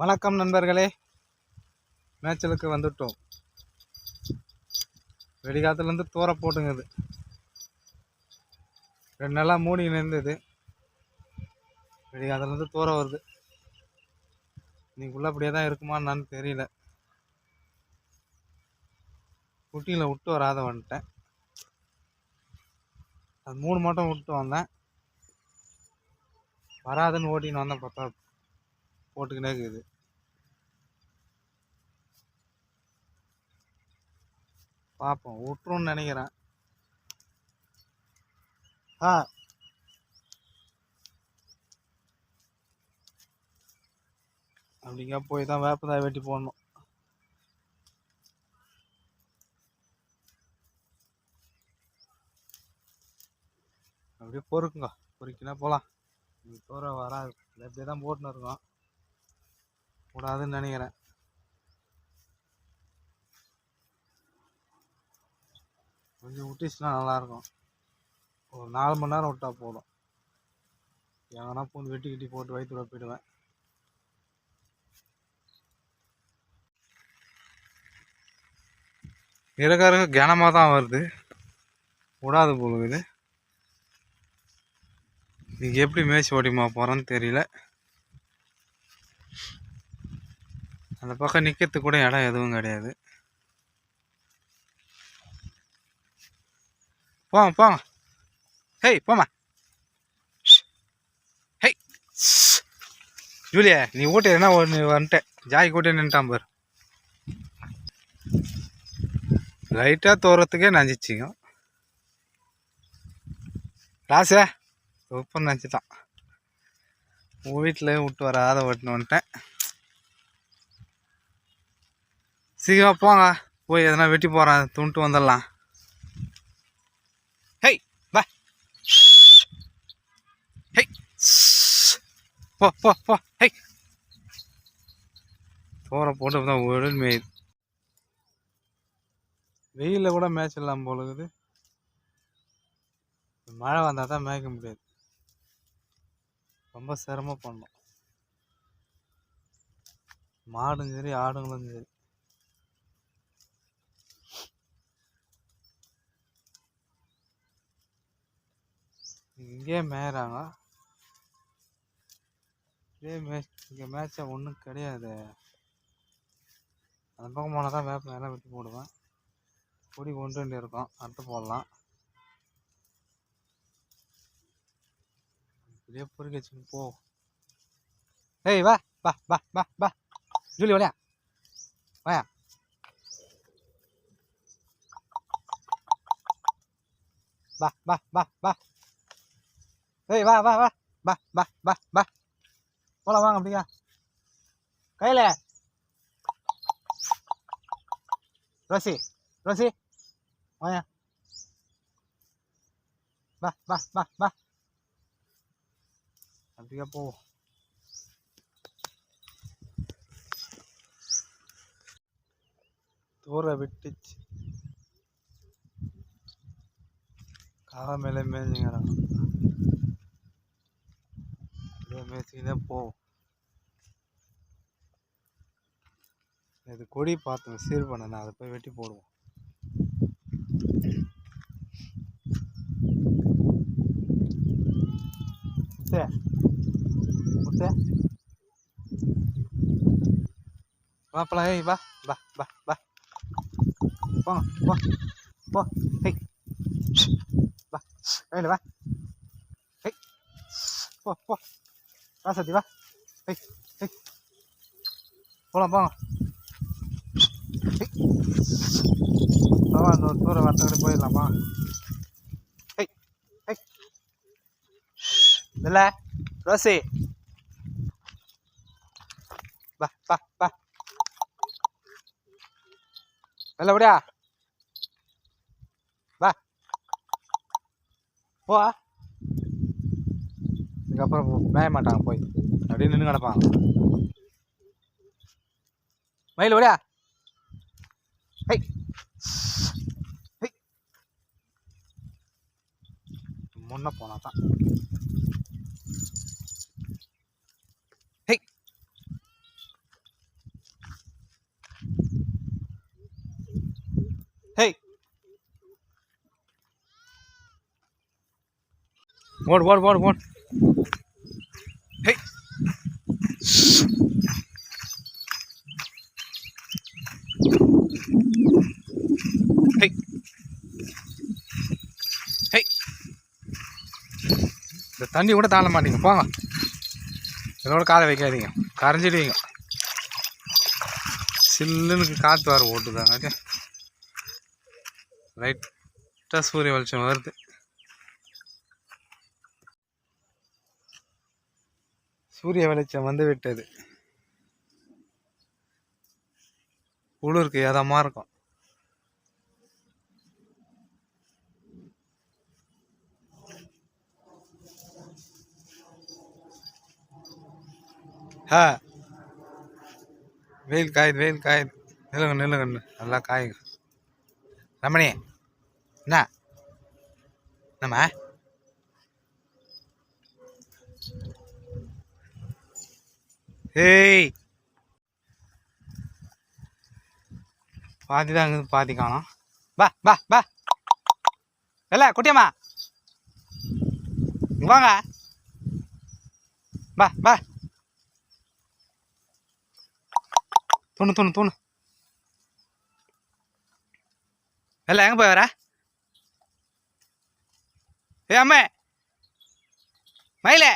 வணக்கம் நண்பர்களே. மேய்ச்சலுக்கு வந்துட்டோம். வெடிகாத்துலேருந்து தூர போட்டுங்குது. ரெண்டு நாளாக மூடி நின்றுது. வெடிகாத்துலேருந்து தூர வருது. இன்னைக்குள்ள அப்படியே தான் இருக்குமா தெரியல. குட்டியில் விட்டு வராத வந்துட்டேன். அது மூணு மட்டும் விட்டு வந்தேன். வராதுன்னு ஓட்டின்னு வந்தேன் பார்த்தா போட்டுக்கினே இருக்குது. பார்ப்போம் விட்டுருன்னு நினைக்கிறேன். ஆ. அப்படிங்க போய் தான் வேப்பதாய் வெட்டி போடணும். அப்படியே பொறுக்குங்க பொறுக்கினா போகலாம் இப்போ வராது. இப்படியே தான் போட்டுன்னு இருக்கோம். கூடாதுன்னு நினைக்கிறேன். கொஞ்சம் விட்டுச்சுன்னா நல்லாயிருக்கும். ஒரு நாலு மணி நேரம் விட்டால் போதும். எங்கன்னா பூந்து வெட்டி கட்டி போட்டு வயிற்றுல போயிடுவேன். இறக்கறக்க கனமாக தான் வருது. விடாது போகுது நீங்கள் எப்படி மேய்ச்சி ஓடிமா போகிறேன்னு தெரியல. அந்த பக்கம் நிற்கிறதுக்கு கூட இடம் எதுவும் கிடையாது. போங்க போங்க. ஹேய் போமா ஹேய் ஜூலியா நீ ஊட்டி என்ன ஒன்று வந்துட்டேன் ஜாய் கூட்டி நின்ட்டான் பாரு. லைட்டாக தோறத்துக்கே நஞ்சிச்சிங்க. ராசா உப்பு நினச்சிட்டான் உங்கள் வீட்டில் விட்டு வராத ஓட்டுன்னு வந்துட்டேன். சீக்கிரம் போங்க. போய் எதனா வெட்டி போகிறேன் துண்டு வந்துடலாம். ஹேய் வா. ஹேய். போ போ போ. ஹேய். தோரை போட்டு தான் ஒரு மேயுது வெயிலில் கூட மேய்ச்சிடலாம் போல இருக்குது. மழை வந்தால் தான் மேய்க்க முடியாது. ரொம்ப சிரமம் பண்ணோம். மாடும் சரி ஆடுங்களும் சரி. இங்கேயே மேயறாங்க. இதே மேட்ச் இங்கே மேட்சா ஒன்றும் கிடையாது. அந்த பக்கம் போனால் தான் வேப்ப எல்லாம் வெட்டி போடுவேன். கொடி கொண்டு வேண்டி இருக்கும். அறுத்து போடலாம். இப்படியே பொறுக்க வச்சு போ. ஏய் வா வா வா வா வா. ஜூலி வழியா வாயா. வா வா வா வா. ஏய் வா வா வா பா பா பா பா போலாம் வாங்க அப்படியா கையில் ரோசி ரோசி வாயா பா பா பா பா அப்படியே போ தூர விட்டுச்சு கால மேலே மேய்ஞ்சிங்கிறாங்க அப்படியே மேய்ச்சிக்கிட்டே போவோம் இது கொடி பார்த்தோம் சீர் பண்ணேன் அதை போய் வெட்டி போடுவோம். முத்தே. முத்தே. வாப்பலா ஏய் வா வா வா வா. போங்க போ போ. ஹே வா வா ஹே போ போ வா சத்தி வா ஹே ஹே போகலாம் போங்க வா இன்னொரு தூரம் வரத்துக்கிட்ட போயிடலாமா ஹே ஹே இல்லை ரோசி வா வா வா நல்லபடியா வா போ இதுக்கப்புறம் மேய மாட்டாங்க போய். அப்படியே நின்று கிடப்பாங்க மயில் ஒடியா ஹை ஹை முன்ன போனா தான். ஹை ஹை ஓடு ஓடு ஓடு ஓடு. இந்த தண்ணி கூட தாழ மாட்டீங்க. போங்க. இதோட காலை வைக்காதீங்க. கரைஞ்சிடுவீங்க. சில்லுன்னு காற்று வர ஓட்டுதாங்க ரைட்டாக சூரிய வெளிச்சம் வருது. சூரிய வெளிச்சம் வந்து விட்டது குளிருக்கு ஏதமாக இருக்கும். ஆ வெயில் காயுது வெயில் காயுது. நிலுங்க நிலுங்க நல்லா காயுங்க. ரமணி என்ன? என்னம்மா? ஏய். பாதி தான் இருக்குது பாதி காணும். பா பா பா இல்லை குட்டியம்மா. வாங்க. பா பா தூணு தூணு தூணு. இல்லை எங்கே போய் வர? ஏ அம்மே. மயிலே.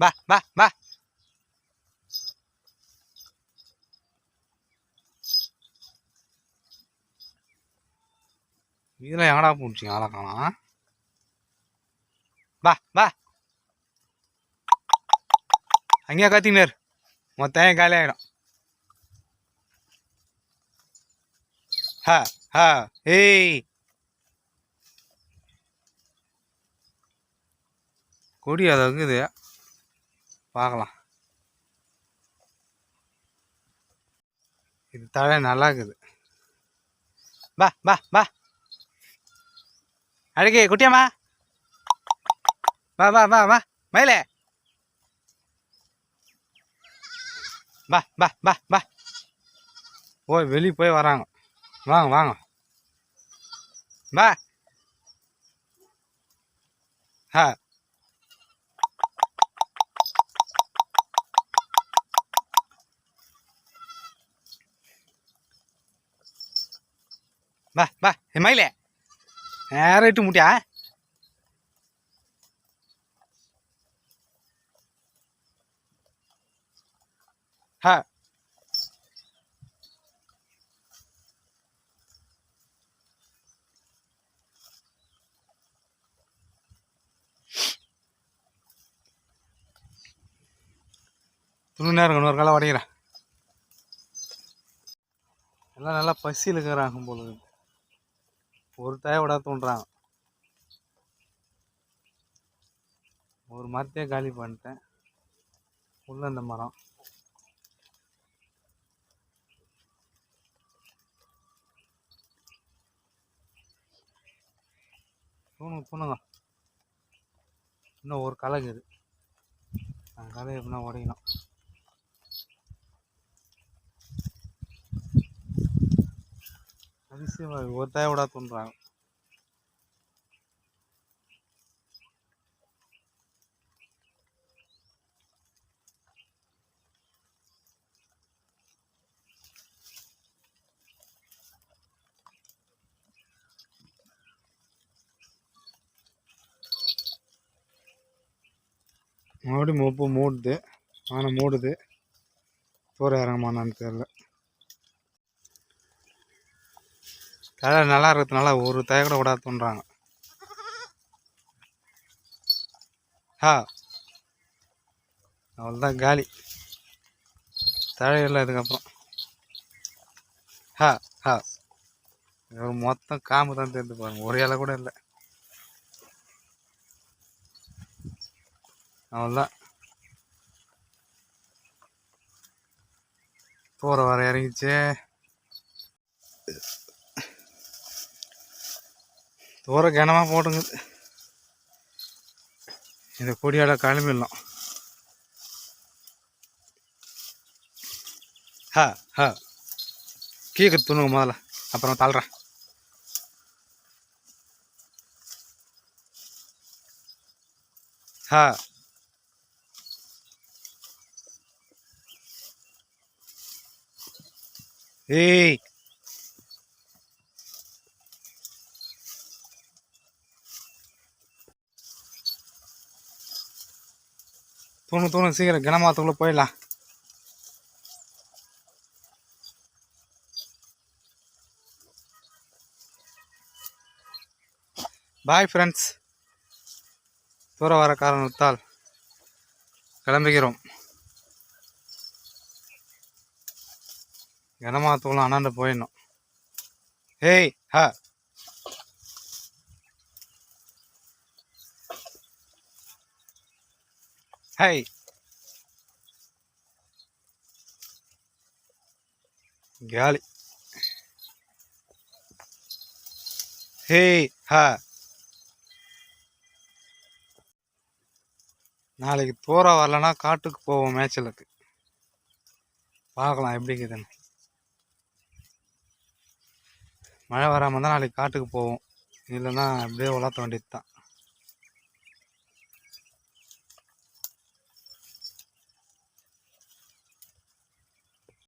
பா பா பா இதில் எங்கடா பூச்சிங்க ஆளை காணோம். வா வா. அங்கேயே கத்தினார் மொத்தம் காலி ஆகிடும் ஹா ஹா. ஏய். கொடி அது இருக்குது பார்க்கலாம். இது தழை நல்லா இருக்குது பா பா பா அழகி குட்டியம்மா. வா வா வா வா. மயிலே. பா பா பா பா போய் வெளியே போய் வராங்க. வாங்க வாங்க. பா ஆ. பா வா ஏ மயிலே. நேரம் இட்டு முட்டியா? ஹா. துணி நேரம் இன்னொரு காலம் உடைக்கிறேன். எல்லாம் நல்லா பசியில் இருக்கிறாங்க போல ஒரு தாய விட தூண்டுறான். ஒரு மரத்தையே காலி பண்ணிட்டேன். உள்ள இந்த மரம். தூணுங்க தூணுங்க. இன்னும் ஒரு களை இருக்குது அந்த களை எப்படின்னா உடையணும். அதிசயம் ஒரு தாய விட தோன்றாங்க. மறுபடியும் மூப்பு மூடுது. ஆனால் மூடுது. தூர இறங்கமானான்னு தெரில தழை நல்லா இருக்கிறதுனால ஒரு தய கூட விடாது தோன்றாங்க. ஹா அவ்வளோதான் காலி. தழை இல்லை அதுக்கப்புறம் ஹா ஹா இது மொத்தம் காம்பு தான் தெரிந்து பாருங்க. ஒரு இலை கூட இல்லை. அவ்வளோதான் போகிற வர இறங்கிச்சு தூர கனமாக போடுங்க இந்த கொடியால் கிளம்பிடலாம். ஹா ஹா. கீக்கு துணுங்க முதல்ல. அப்புறம் தள்ளுறேன். ஹா. ஏய். தூணு தூணு சீக்கிரம் கிணமாத்துக்குள்ளே போயிடலாம். பாய் ஃப்ரெண்ட்ஸ் தூர வர காரணத்தால் கிளம்புகிறோம். கிணமாத்துக்குள்ள அண்ணாண்டு போயிடணும். ஏய் ஹ ஹை காலி ஹேய் ஹா நாளைக்கு தூர வரலன்னா காட்டுக்கு போவோம் மேய்ச்சலுக்கு. பார்க்கலாம் எப்படி இருக்குதுன்னு. மழை வராமல் தான் நாளைக்கு காட்டுக்கு போவோம். இல்லைன்னா அப்படியே வளர்த்த வேண்டியது தான்